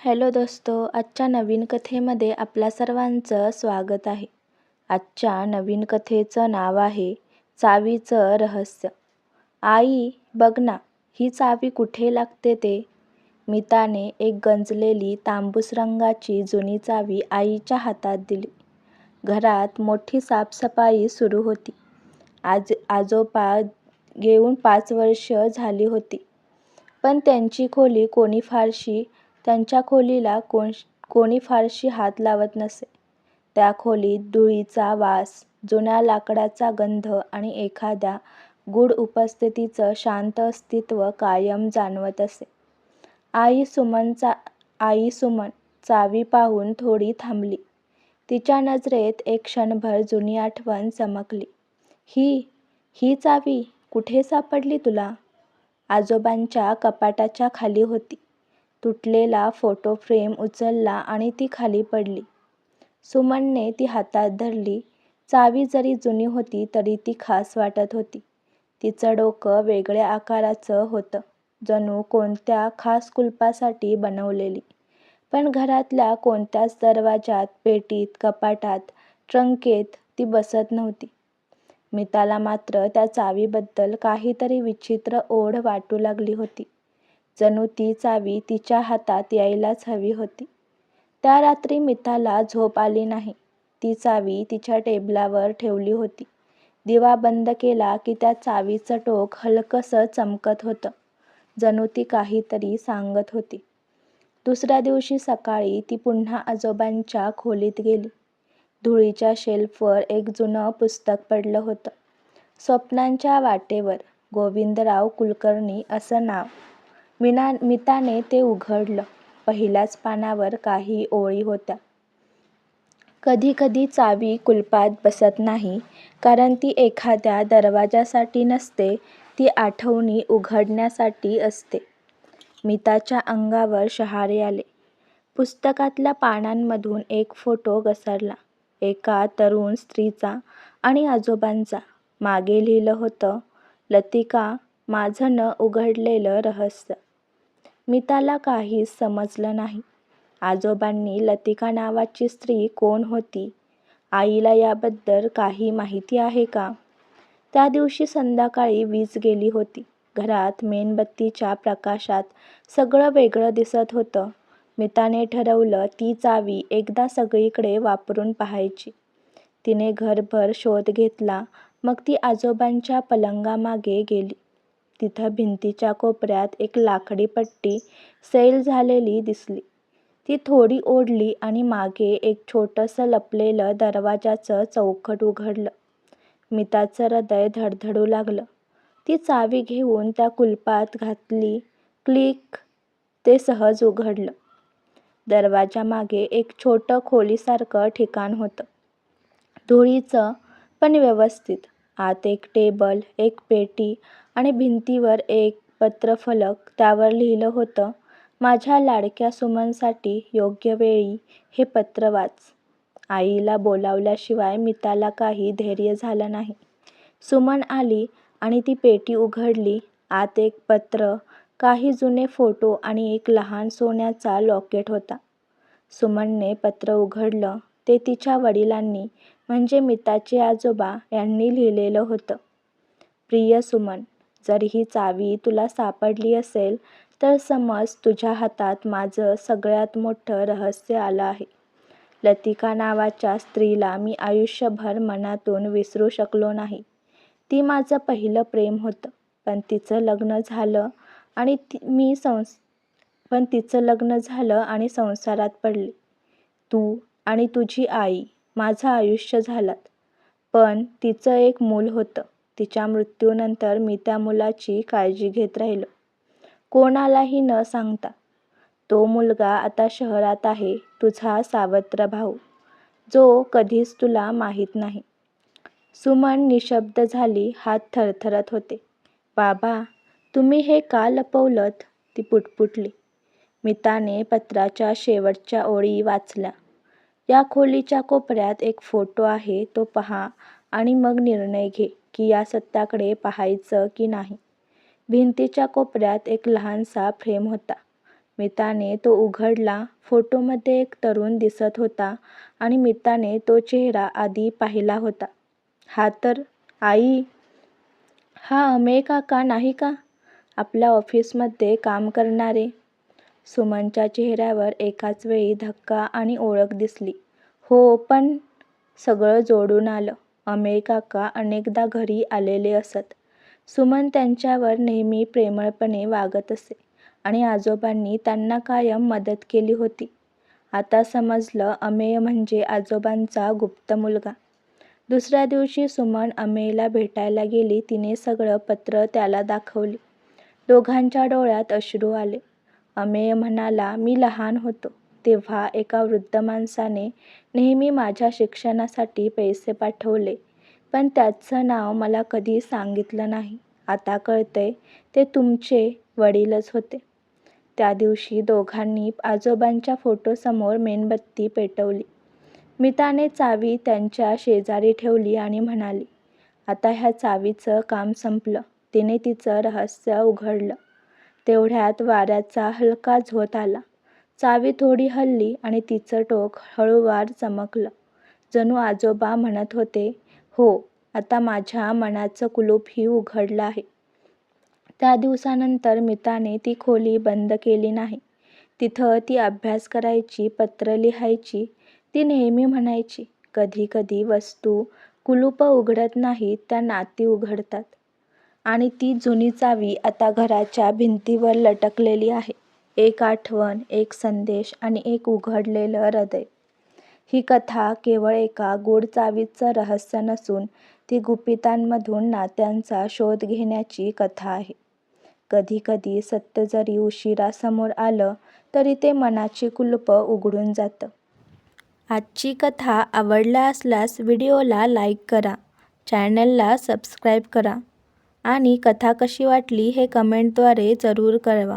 Hello दोस्तो आजच्या नवीन कथेमध्ये आपल्या सर्वांचं स्वागत आहे. आजच्या नवीन कथेचं नाव आहे चावीचं रहस्य. आई बघ ना ही चावी कुठे लागते ते? मिताने एक गंजलेली तांबूस रंगाची जुनी चावी आईच्या हातात दिली. घरात मोठी साफसफाई सुरू होती. आज आजोबा घेऊन पाच वर्ष झाली होती. पण त्यांची खोली कोणी फारशी त्यांच्या खोलीला कोण कोणी फारशी हात लावत नसे. त्या खोलीत धुळीचा वास जुन्या लाकडाचा गंध आणि एखाद्या गूढ उपस्थितीचं शांत अस्तित्व कायम जाणवत असे. आई सुमनचा आई सुमन चावी पाहून थोडी थांबली. तिच्या नजरेत एक क्षणभर जुनी आठवण चमकली. ही ही चावी कुठे सापडली तुला? आजोबांच्या कपाटाच्या खाली होती. तुटलेला फोटो फ्रेम उचलला आणि ती खाली पडली. सुमनने ती हातात धरली. चावी जरी जुनी होती तरी ती खास वाटत होती. तिचं डोकं वेगळ्या आकाराचं होतं. जणू कोणत्या खास कुलपासाठी बनवलेली. पण घरातल्या कोणत्याच दरवाजात पेटीत कपाटात ट्रंकेत ती बसत नव्हती. मिताला मात्र त्या चावीबद्दल काहीतरी विचित्र ओढ वाटू लागली होती. जणू ती चावी तिच्या हातात यायलाच हवी होती. त्या रात्री मिताला झोप आली नाही. ती चावी तिच्या टेबलावर ठेवली होती. दिवा बंद केला की त्या चावीचं टोक हलकंसं चमकत होतं. जणू ती काहीतरी सांगत होती. दुसऱ्या दिवशी सकाळी ती पुन्हा आजोबांच्या खोलीत गेली. धुळीच्या शेल्फवर एक जुनं पुस्तक पडलं होतं. स्वप्नांच्या वाटेवर गोविंदराव कुलकर्णी असं नाव मिना मिताने ते उघडलं. पहिल्याच पानावर काही ओळी होत्या. कधी कधी चावी कुलपात बसत नाही कारण ती एखाद्या दरवाजासाठी नसते ती आठवणी उघडण्यासाठी असते. मिताच्या अंगावर शहारे आले. पुस्तकातल्या पानांमधून एक फोटो घसरला. एका तरुण स्त्रीचा आणि आजोबांचा. मागे लिहिलं होतं लतिका माझं न उघडलेलं रहस्य. मिताला काहीच समजलं नाही. आजोबांनी लतिका नावाची स्त्री कोण होती? आईला याबद्दल काही माहिती आहे का? त्या दिवशी संध्याकाळी वीज गेली होती. घरात मेणबत्तीच्या प्रकाशात सगळं वेगळं दिसत होतं. मिताने ठरवलं ती चावी एकदा सगळीकडे वापरून पाहायची. तिने घरभर शोध घेतला. मग ती आजोबांच्या पलंगामागे गेली. तिथं भिंतीच्या कोपऱ्यात एक लाकडी पट्टी सैल झालेली दिसली. ती थोडी ओढली आणि मागे एक छोटंसं लपलेलं दरवाजाचं चौकट उघडलं. मिताचं हृदय धडधडू लागलं. ती चावी घेऊन त्या कुलपात घातली. क्लिक! ते सहज उघडलं. दरवाजामागे एक छोटं खोलीसारखं ठिकाण होतं. धुळीचं पण व्यवस्थित. आत एक टेबल एक पेटी आणि भिंतीवर एक पत्रफलक त्यावर लिहिलं होतं माझ्या लाडक्या सुमनसाठी योग्य वेळी हे पत्र वाच. आईला बोलावल्याशिवाय मिताला काही धैर्य झालं नाही सुमन आली आणि ती पेटी उघडली. आत एक पत्र काही जुने फोटो आणि एक लहान सोन्याचा लॉकेट होता. सुमनने पत्र उघडलं. ते तिच्या वडिलांनी म्हणजे मिताचे आजोबा यांनी लिहिलेलं होतं. प्रिय सुमन जर ही चावी तुला सापडली असेल तर समज तुझ्या हातात माझं सगळ्यात मोठं रहस्य आलं आहे. लतिका नावाच्या स्त्रीला मी आयुष्यभर मनातून विसरू शकलो नाही. ती माझं पहिलं प्रेम होतं पण तिचं लग्न झालं आणि ती मी संस पण तिचं लग्न झालं आणि संसारात पडले. तू आणि तुझी आई माझं आयुष्य झालात पण तिचं एक मूल होतं. तिच्या मृत्यूनंतर मी त्या मुलाची काळजी घेत राहिलो. कोणालाही न सांगता तो मुलगा आता शहरात आहे तुझा सावत्र भाऊ. जो कधीच तुला माहीत नाही. सुमन निशब्द झाली हात थरथरत होते. बाबा तुम्ही हे का लपवलंत? ती पुटपुटली. मिताने पत्राच्या शेवटच्या ओळी वाचल्या. या खोलीच्या कोपऱ्यात एक फोटो आहे तो पहा आणि मग निर्णय घे. की या सत्याकडे पाहायचं की नाही भिंतीच्या कोपऱ्यात एक लहानसा फ्रेम होता मिताने तो उघडला. फोटोमध्ये एक तरुण दिसत होता आणि मिताने तो चेहरा आधी पाहिला होता. हा तर... आई! हा अमेय काका नाही का? आपल्या ऑफिसमध्ये काम करणारे? सुमनच्या चेहऱ्यावर एकाच वेळी धक्का आणि ओळख दिसली. हो पण... सगळं जोडून आलं. अमेय काका अनेकदा घरी आलेले असत. सुमन त्यांच्यावर नेहमी प्रेमळपणे वागत असे आणि आजोबांनी त्यांना कायम मदत केली होती. आता समजलं अमेय म्हणजे आजोबांचा गुप्त मुलगा. दुसऱ्या दिवशी सुमन अमेयला भेटायला गेली. तिने सगळं पत्र त्याला दाखवली. दोघांच्या डोळ्यात अश्रू आले. अमेय म्हणाला मी लहान होतो तेव्हा एका वृद्ध माणसाने नेहमी माझ्या शिक्षणासाठी पैसे पाठवले पण त्याचं नाव मला कधी सांगितलं नाही. आता कळतंय ते तुमचे वडीलच होते. त्या दिवशी दोघांनी आजोबांच्या फोटोसमोर मेणबत्ती पेटवली. मिताने चावी त्यांच्या शेजारी ठेवली आणि म्हणाली, आता ह्या चावीचं काम संपलं. तिने तिचं रहस्य उघडलं. तेवढ्यात वाऱ्याचा हलका झोत आला. चावी थोडी हलली आणि तिचं टोक हळूवार चमकलं. जणू आजोबा म्हणत होते, हो, आता माझ्या मनाचं कुलूपही उघडलं आहे. त्या दिवसानंतर मिताने ती खोली बंद केली नाही. तिथं ती अभ्यास करायची, पत्र लिहायची. ती नेहमी म्हणायची, कधी कधी वस्तू कुलूपं उघडत नाहीत, त्या नाती उघडतात. आणि ती जुनी चावी आता घराच्या भिंतीवर लटकलेली आहे. एक आठवण, एक संदेश आणि एक उघडलेलं हृदय. ही कथा केवळ एका गोड चावीचं रहस्य नसून ती गुपितांमधून नात्यांचा शोध घेण्याची कथा आहे. कधीकधी सत्य जरी उशिरा समोर आलं तरी ते मनाची कुलुपं उघडून जातं. आजची कथा आवडला असल्यास व्हिडिओला लाईक करा, चॅनलला सबस्क्राईब करा आणि कथा कशी वाटली हे कमेंटद्वारे जरूर कळवा.